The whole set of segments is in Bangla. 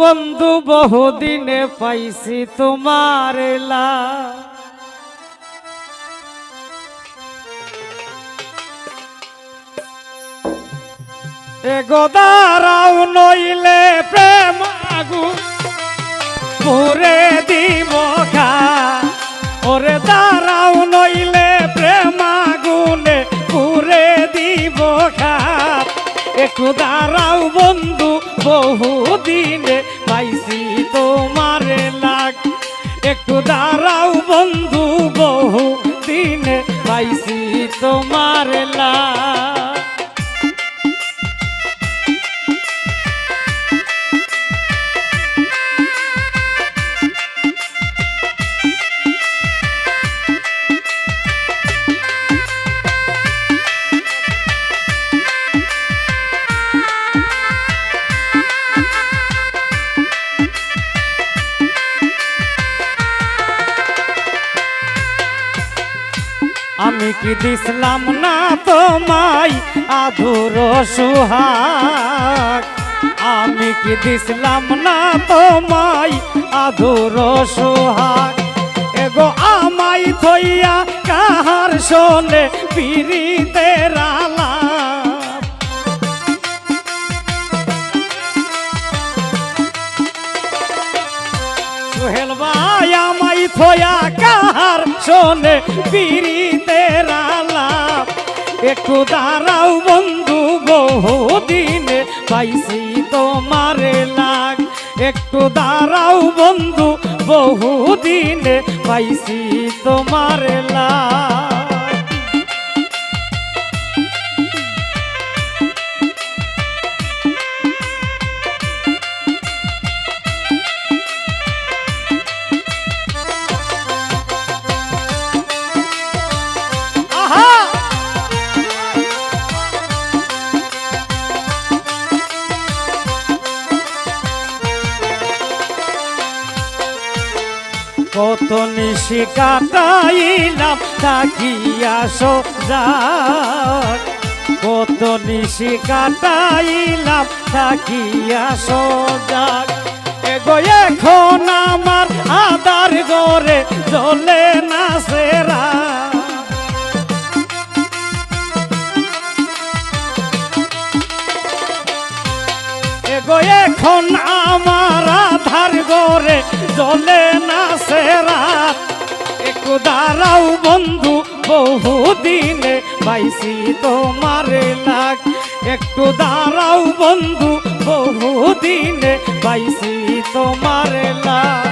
বন্ধু বহুদিনে পাইছি তোমার লা। এগো দাঁড়াও নইলে প্রেম আগু। পুরে দিব খা ওরে দাঁড়াও নইলে প্রেম আগুনে। পুরে দিব খা একটু দাঁড়াও বন্ধু বহুদিনে পাইছি তোমার লাগ। একটু দাঁড়াও বন্ধু বহু দিনে পাইছি তোমার লাগ। আমি কি দিসলাম না তোমায় আধুর সুহাগ? আমি কি দিসলাম না তোমায় আধুর সুহাগ? এগো আমাই থইয়া কাহার শোনে পিরিতের আলাপ? সোহেল ভাই থয়া কাহার শোনে পিড়িতে আলাপ। একটু দাঁড়াও বন্ধু, বহুদিনে পাইছি তোমারে লাগ। একটু দাঁড়াও বন্ধু, বহুদিনে পাইছি তোমারে লাগ। কত নিশি কাটাইলাম তাকিয়া সোজাক কত নিশি কাটাইলাম তাকিয়া সোজাক এগো, এখন আমার আদার গরে জলে না সেরা। এখন আমার আধার গরে জলে না সেরা। একটু দাঁড়াও বন্ধু, বহুদিনে পাইছি তোমার লাগ একটু দাঁড়াও বন্ধু, বহুদিনে পাইছি তোমার লাগ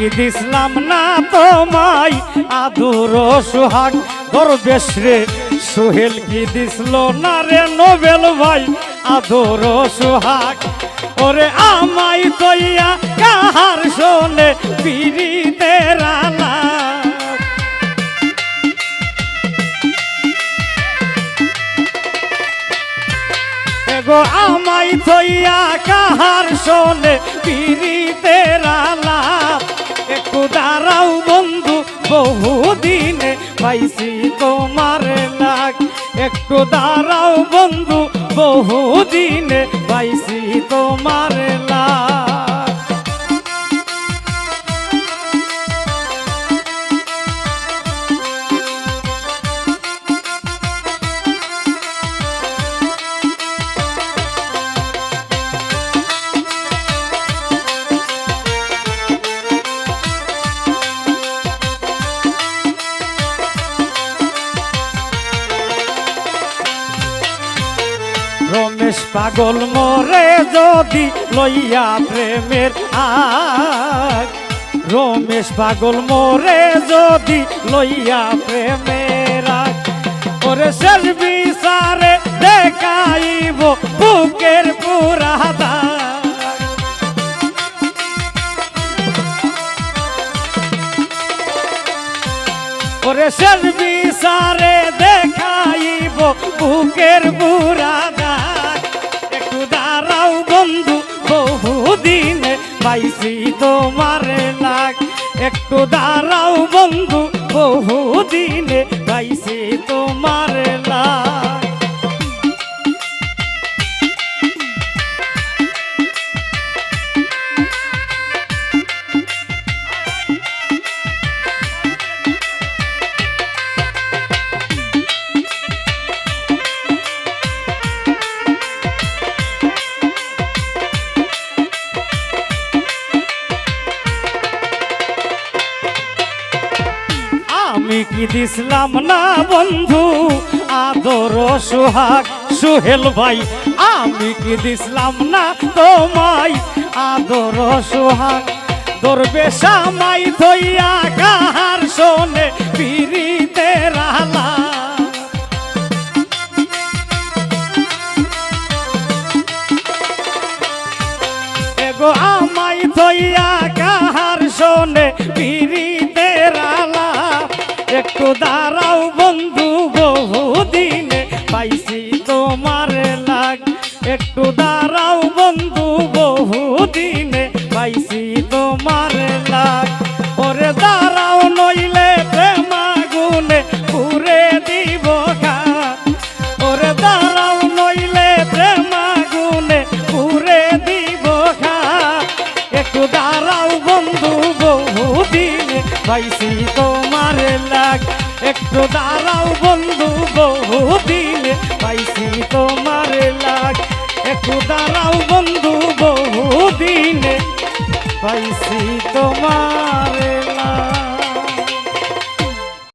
কি দিসলাম না তোমায়, আদুর সুহাগ দরবেশ রে। সোহেল কি দিসল না রে নোবেল ভাই, আদুর সুহাগ? ওরে আমাই কইয়া কাহার শোনে পিড়িতে রানা এগো আমাই থইয়া কাহার শোনে পিড়িতে পাইছি তোমার লাগ একটু দাঁড়াও বন্ধু বহুদিনে পাইছি তোমার রমেশ পাগল মরে যদি লইয়া প্রেমের আগ রমেশ পাগল মরে যদি লইয়া প্রেমের আগ ওরে শেষ বিচারে দেখাইব বুকের পুরা। ওরে শেষ বিচারে দেখাইব বুকের বুড়া তোমার লাগ একটু দাঁড়াও বন্ধু বহুদিনে গাইছে তোমার কি দিছিলাম না বন্ধু, আদর সোহাগ, সুহেল ভাই। আমি কি দিছিলাম না তোমায়, আদর সোহাগ? দরবে সামাই ধইয়া কাহার শোনে পিরিতে রালা এগো আমাই থইয়া একটু দাঁড়াও বন্ধু বহুদিনে পাইছি তোমার লাগ। একটু দাঁড়াও বন্ধু বহুদিনে পাইছি তোমার লাগ। একটু দাঁড়াও বন্ধু, বহুদিন পাইছি তোমার লাগ। একটু দাঁড়াও বন্ধু, বহুদিন পাইছি তোমার